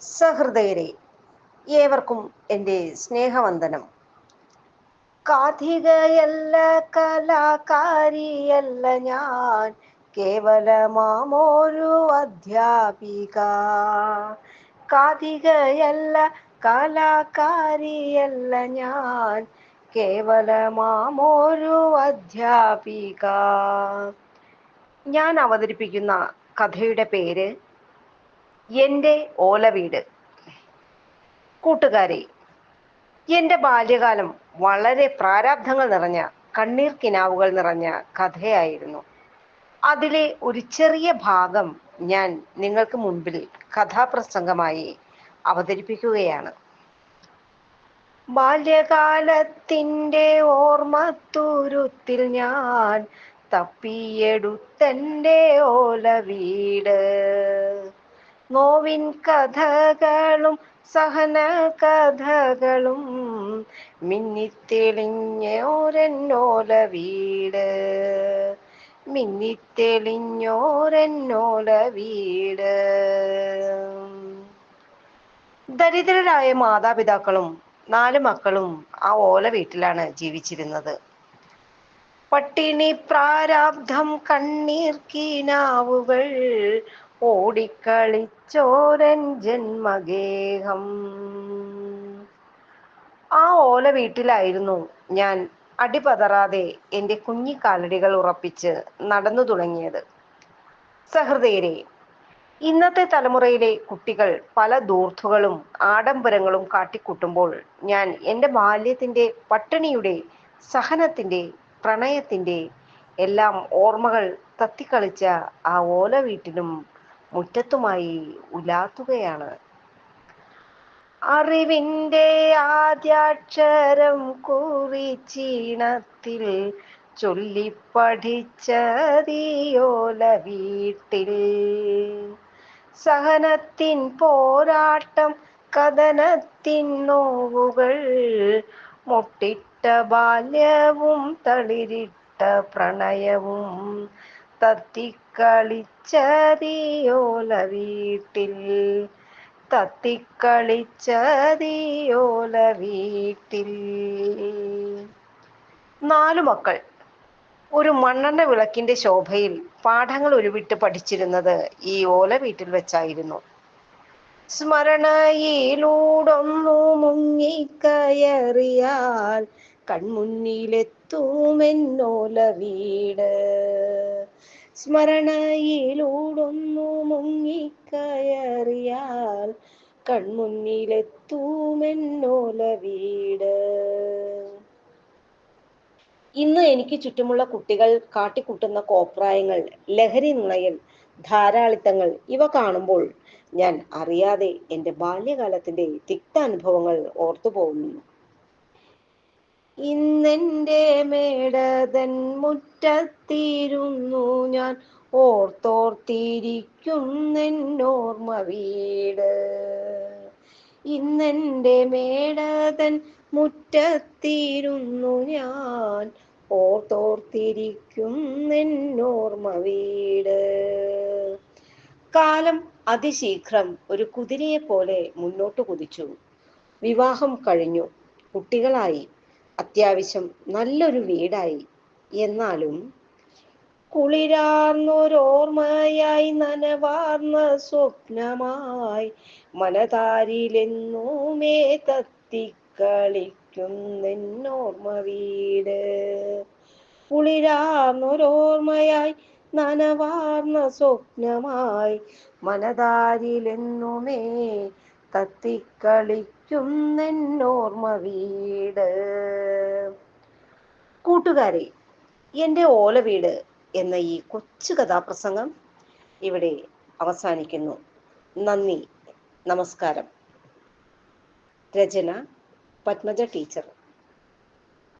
സഹൃദയരെ ഏവർക്കും എന്റെ സ്നേഹവന്ദനം. കാഥികയല്ല കലാകാരിയല്ല ഞാൻ കേവലമാമോരു അധ്യാപിക. കാഥികയല്ല കലാകാരിയല്ല ഞാൻ കേവലമാമോരു അധ്യാപിക. ഞാൻ അവതരിപ്പിക്കുന്ന കഥയുടെ പേര് എന്റെ ഓലവീട് കൂട്ടുകാരെ എന്റെ ബാല്യകാലം വളരെ പ്രാരാബ്ധങ്ങൾ നിറഞ്ഞ കണ്ണീർ കിനാവുകൾ നിറഞ്ഞ കഥയായിരുന്നു. അതിലെ ഒരു ചെറിയ ഭാഗം ഞാൻ നിങ്ങൾക്ക് മുൻപിൽ കഥാപ്രസംഗമായി അവതരിപ്പിക്കുകയാണ്. ബാല്യകാലത്തിന്റെ ഓർമ്മത്തുരുത്തിൽ ഞാൻ തപ്പിയെടുത്തെന്റെ ഓല വീട്. നോവിൻ കഥകളും സഹന കഥകളും മിന്നിത്തെളിഞ്ഞോരെന്നോല വീട് മിന്നിത്തെളിഞ്ഞോരെന്നോല വീട് ദരിദ്രരായ മാതാപിതാക്കളും നാല് മക്കളും ആ ഓല വീട്ടിലാണ് ജീവിച്ചിരുന്നത്. പട്ടിണി പ്രാരാബ്ധം കണ്ണീർ കീനാവുകൾ ഓടിക്കളിച്ചോരൻ ജന്മഗേഹം. ആ ഓല വീട്ടിലായിരുന്നു ഞാൻ അടിപതറാതെ എന്റെ കുഞ്ഞിക്കാലടികൾ ഉറപ്പിച്ച് നടന്നു തുടങ്ങിയത്. സഹൃദയരെ ഇന്നത്തെ തലമുറയിലെ കുട്ടികൾ പല ദൂർത്തുകളും ആഡംബരങ്ങളും കാട്ടിക്കൂട്ടുമ്പോൾ ഞാൻ എന്റെ ബാല്യത്തിന്റെ പട്ടിണിയുടെ സഹനത്തിന്റെ പ്രണയത്തിന്റെ എല്ലാം ഓർമ്മകൾ തത്തിക്കളിച്ച ആ ഓല വീട്ടിലും മുറ്റത്തുമായി ഉലാത്തുകയാണ്. അറിവിന്റെ ആദ്യാക്ഷരം കുറിച്ചീണത്തിൽ ചൊല്ലിപ്പഠിച്ചതിയോല വീട്ടിൽ. സഹനത്തിൻ പോരാട്ടം കഥനത്തിൻ നോവുകൾ മുട്ടിട്ട ബാല്യവും തളിരിട്ട പ്രണയവും തത്തിക്കളിച്ചതിയോല വീട്ടിൽ തത്തിക്കളിച്ചതിയോല വീട്ടിൽ നാലു മക്കൾ. ഒരു മണ്ണെണ്ണ വിളക്കിന്റെ ശോഭയിൽ പാഠങ്ങൾ ഉരുവിട്ട് പഠിച്ചിരുന്നത് ഈ ഓല വീട്ടിൽ വെച്ചായിരുന്നു. സ്മരണയിലൂടൊന്നു മുങ്ങിക്കയറിയാൽ കൺമുന്നിലെത്തുമെന്നോല വീട് സ്മരണയിലൂടൊന്നു മുങ്ങിക്കയറിയാൽ കൺമുന്നിലെത്തൂമെന്നോല വീട് ഇന്ന് എനിക്ക് ചുറ്റുമുള്ള കുട്ടികൾ കാട്ടിക്കൂട്ടുന്ന കോപ്രായങ്ങൾ ലഹരി നുണയൽ ധാരാളിത്തങ്ങൾ ഇവ കാണുമ്പോൾ ഞാൻ അറിയാതെ എന്റെ ബാല്യകാലത്തിന്റെ തിക്താനുഭവങ്ങൾ ഓർത്തു പോകുന്നു ഇന്നെന്റെ മേടതൻ മുറ്റത്തിരുന്നു ഞാൻ. ഓർത്തോർത്തിരിക്കുന്നോർമ്മ വീട് ഇന്നെന്റെ മേടതൻ മുറ്റത്തിരുന്നു ഞാൻ. ഓർത്തോർത്തിരിക്കുന്നോർമ്മ വീട് കാലം അതിശീഘ്രം ഒരു കുതിരയെ പോലെ മുന്നോട്ട് കുതിച്ചു. വിവാഹം കഴിഞ്ഞു. കുട്ടികളായി. അത്യാവശ്യം നല്ലൊരു വീടായി. എന്നാലും കുളിരാർന്നൊരോർമ്മയായി നനവാർന്ന സ്വപ്നമായി മനതാരിലെന്നുമേ തത്തിക്കളിക്കുന്നോർമ്മ വീട്. കുളിരാർന്നൊരോർമ്മയായി നനവാർന്ന സ്വപ്നമായി മനതാരിലെന്നുമേ തത്തിക്കളിക്കുന്നോർമ്മ വീട്? കൂട്ടുകാരെ എന്റെ ഓല വീട് എന്ന ഈ കൊച്ചു കഥാപ്രസംഗം ഇവിടെ അവസാനിക്കുന്നു. നന്ദി നമസ്കാരം. രചന പത്മജ ടീച്ചർ.